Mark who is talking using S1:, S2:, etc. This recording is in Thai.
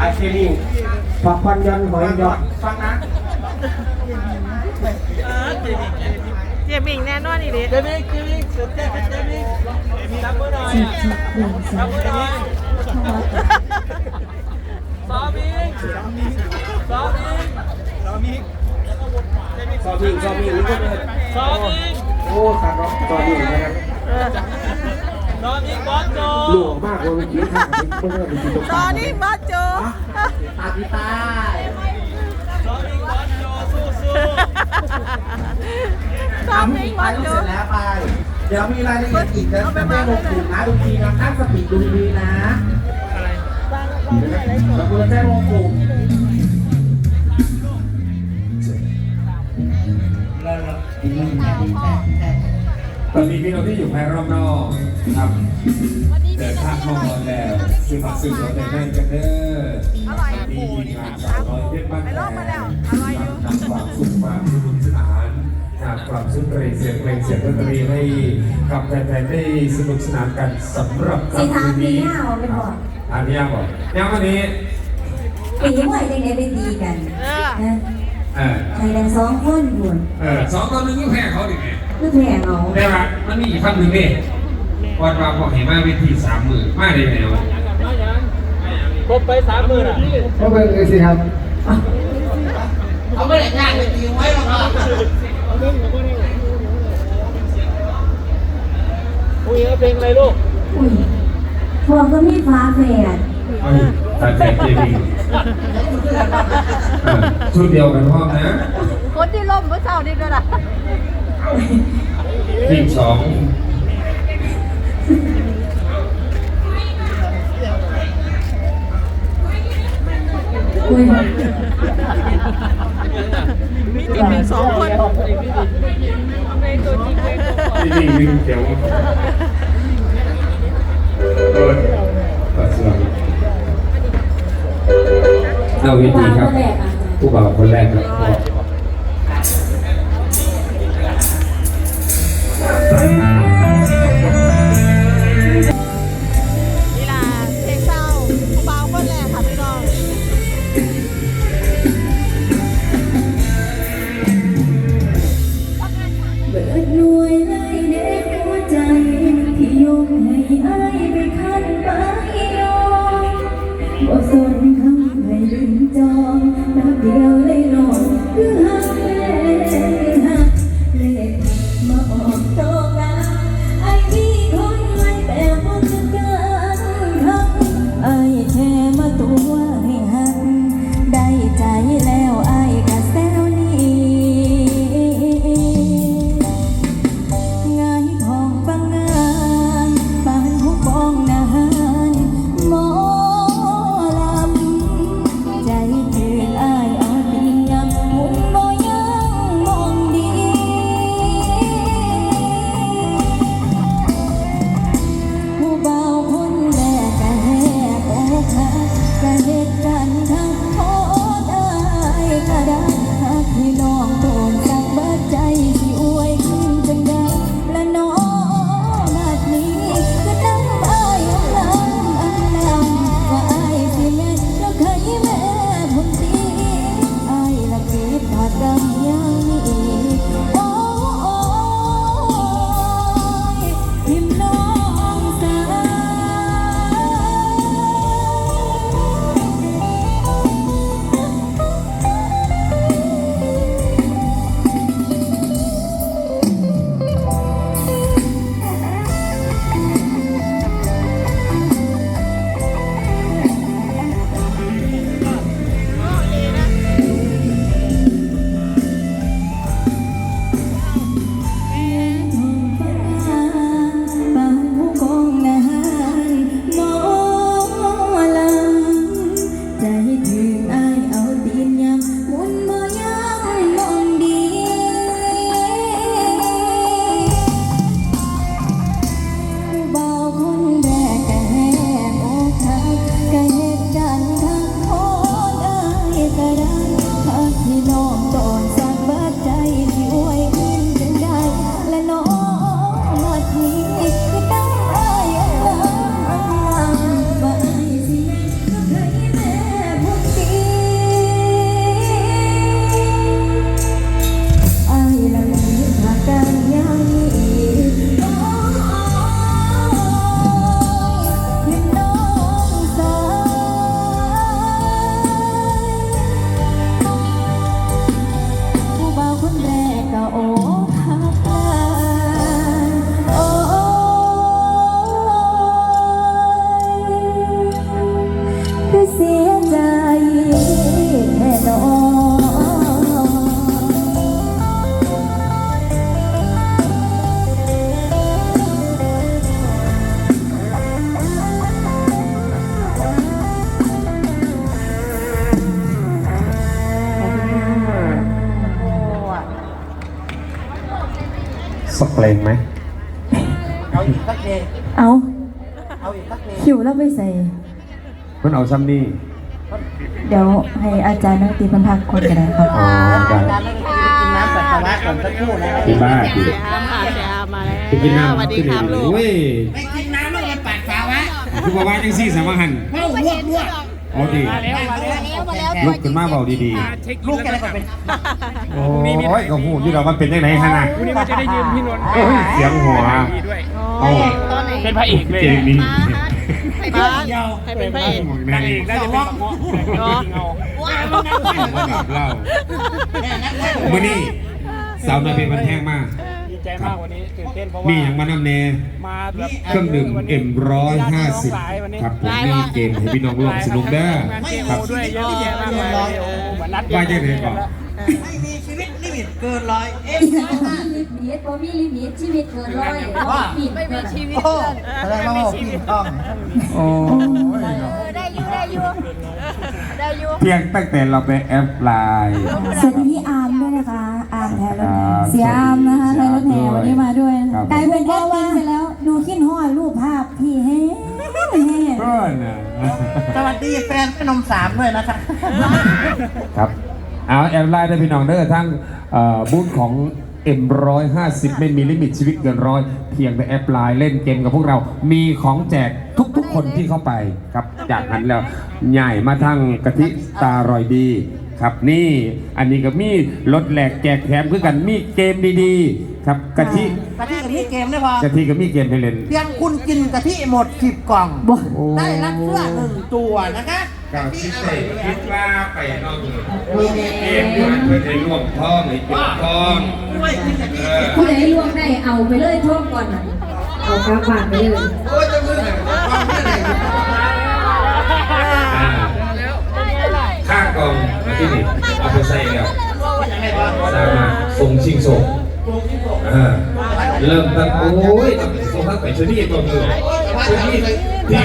S1: ไอเคมีผักพันยันหอยหยอดฟังนะ
S2: เจมิงแน่นอนอีหลี
S3: เจมี่เจมี่เจมี่เจมี่จับมือหน่อย
S4: สิบสิบหนึ่งสา
S3: จั
S4: ม
S3: บมือหน่อยซ้อมอีกซ้อมอีกซ้อมอีก
S1: ซอมิงซอมิงนี่ก็เป็น
S3: ซ้อมอีก
S1: โอ้ขาดร้องซอมิงนะครับ
S2: เออ
S3: ซ้อมอีกบอสโจ
S1: หลวงมากเลยเมื่อกี้ทางนี้เพื่อนเป็นจิตตก
S2: ตอนนี้บอสโจ
S1: ตาดีตา
S3: ซ้อมอีกบอสโจสู้สู้
S2: ตอนนี้บอสโจ
S1: เสร็จแล้วไป เดี๋ยวมีรายละเอียดอีกนะจะไม่ลงกลุ่มนะดูทีนะตั้งสติดูดีๆนะแล้วคุณจะแจ้งลงกลุ่ม
S5: อนนี้พี่น้องที่อยู่ภายรอบนอกครับเดินทางเข้ามาแล้วซื้อผักซื้อตัวแต่นั่นกันเด้อ
S2: อร่อย
S5: มีทีมงานสาวน้อยเพชรบ้าน
S2: ไป
S5: แพ
S2: ลองมาแล้วอร่อยอยู่
S5: นำความสุขความสนุกสนานนำความสุขเพลงเสียงเพลงเสียงดนตรีให้กับแฟนๆได้สนุกสนานกันสำหรับ
S4: สีทางปีหน้าเอาไปก่อน
S5: อันนี้ยังบอกยังวันนี้
S4: ปีใหม่ยังไงไปตีกัน
S2: เออ
S4: นะ
S5: เออ
S4: ใครดังสองคนบุญ
S5: เออสองต่อหนึ่งก็แพ้เขาดิไง
S4: เพื่อแผ่เอา
S5: แต่ว่ามันมีอีกคำหนึ่งนี่วันว่าพอเห็นมาเวทีสามหมื่นมาได้แล้ว
S3: ครบไปสามหมื่นอะ
S1: ก็เป็นเลยสิครับ
S3: เขาไม่ได้งานเลยจริงไว้หรอกครับอุ้ยเอาเพลงอะไรลูก
S4: อุ้ยพวกก็มีฟ้าแฝด
S5: เอ้ยตัดแต่เจดีเออชุดเดียวกันพร้อมนะ
S2: คนที่ล่มเมื่อเช้านี่ด้วยล่ะ
S5: ทีมสอง
S4: อุ้ย
S2: มีทีมหนึ่งสองคน
S5: ทีมหนึ่งเดียวเออตัดเสื้อเอาวิธีครับ ผู้บ่าวคนแรกครับ
S2: ลง
S4: ไหมเอาอีก
S2: สักเพลง
S3: เอาเอาอีกสักเพลง
S4: คิวแล้วไปใส่
S2: มันเอาซ้ำนี่
S4: เดี๋ยวให้อาจารย์นักตีพันพักคนก็ได้ครับ
S2: อ๋อได้
S3: การนั่งกินน้ำปัสสาวะก่อนสักครู่นะ
S2: ที่บ้าน
S1: เสียอาค่ะเสียอามาแล้ว
S2: ไปกินน้ำ
S1: สวัสดีครับลูก
S2: โอ้ย
S3: ไม่กินน้ำแล้วมันปัสสาวะ
S2: คือบอกว่าจังซี่สามหัน
S3: เข้าลวกลวก
S2: เอาดี
S6: มาแล้วมาแล้ว
S1: มาแล้ว
S2: ลุกขึ้นมาเบาดี
S6: เช็ค
S3: ลูกแกอะไรก็เป็น
S2: ๆ โอ้ยก็หูที่เรามันเป็นยังไงฮะนะ
S6: วันนี้มันจะได้ยืมพี่นนท์
S2: โอ้ยเสียงหัว
S6: ดีด้วย
S2: เอา
S1: ตอนไหน
S6: เป็นพระเอกเลย
S2: เจนี่
S1: ป้าใครเป็นพระเอก
S6: นางเอกน่าจะเป็นเงาะเงา
S2: แบบเล่ามื่อนี้สาวนาเป็นมันแท่งมาก
S6: ดี ใจมากวันนี้ตื่นเต้นเพราะว่า
S2: มีอย่างมานำเน
S6: มาแบบ
S2: เครื่องดื่มเอ็มร้อยห้าสิบครับผมมีเกมให้พี่น้องร่วมสนุกเด้อ
S6: งานเกม
S2: ครับ
S6: ด้วยเยอะแยะมากมายเหมือนนัด
S2: ว่าจะไหนก่อน
S3: ไม่มีชีวิตลิมิตเกินร้อยเอ๊ะ
S4: ลิมิตบ่มีลิมิตชีวิตเกินร้อย
S3: ว่า
S1: ไม่มีชีวิต
S3: โอ้แสดงว่าพี่ต้อง
S2: โอ้ย
S1: ได้อยู่ได้อยู่ได้อยู่
S2: เพียงตั้งแต่เราไปแอปไลน์
S4: สวัสดีพี่อาร์มด้วยนะคะอาร์ม แทนรถ
S2: ค
S4: แห่
S2: รับ
S4: เสียอาร์มนะคะไทยรถแห่วันนี้มาด้วย
S2: ครับ
S4: กลายเป็นแอดมินไปแล้ว ดูขึ้นห้อยรูปภาพพี่เฮ้เฮ้
S2: ก็นะ
S3: สวัสดีแฟนขนมสามด้วยนะคะ
S2: ครับเอาแอปไลน์ได้พี่น้องเด้อทั้งเอ่อบูธของ M150 ไม่มีลิมิตชีวิตเกินร้อยเพียงแต่แอปไลน์เล่นเกมกับพวกเรา มีของแจกทุกๆคนที่เข้าไปครับ จากนั้นแล้วใหญ่มาทั้งกะทิตารอยดี ครับนี่อันนี้ก็มีรถแหลกแจกแถมคือกันมีเกมดีๆ ครับกะทิ
S3: กะทิกับพี่เกมได้พอกะ
S2: ทิก็มีเกมให้เล่น
S3: เพียงคุณกินกะทิหมดสิบกล่อง
S4: บ่
S3: ได้รับเสื้อหนึ่งตัวนะคะ
S2: กาคิดใส่คิดว่าไปนอกมีเกมที่มันเพื่อให้ร่วมท้องให้จุดท้อง
S3: ด้วยกินกะทิ
S4: ผู้ใดลวงได้เอาไปเลยท่องก่อนนะเอากลับบ้านไปเลย
S3: โอ้ยจะมือไหน
S2: งชิงส่งอ่าเริ่มตั้งโอ้ยส่งตั้งไปชนีตัวเดียวชนีที่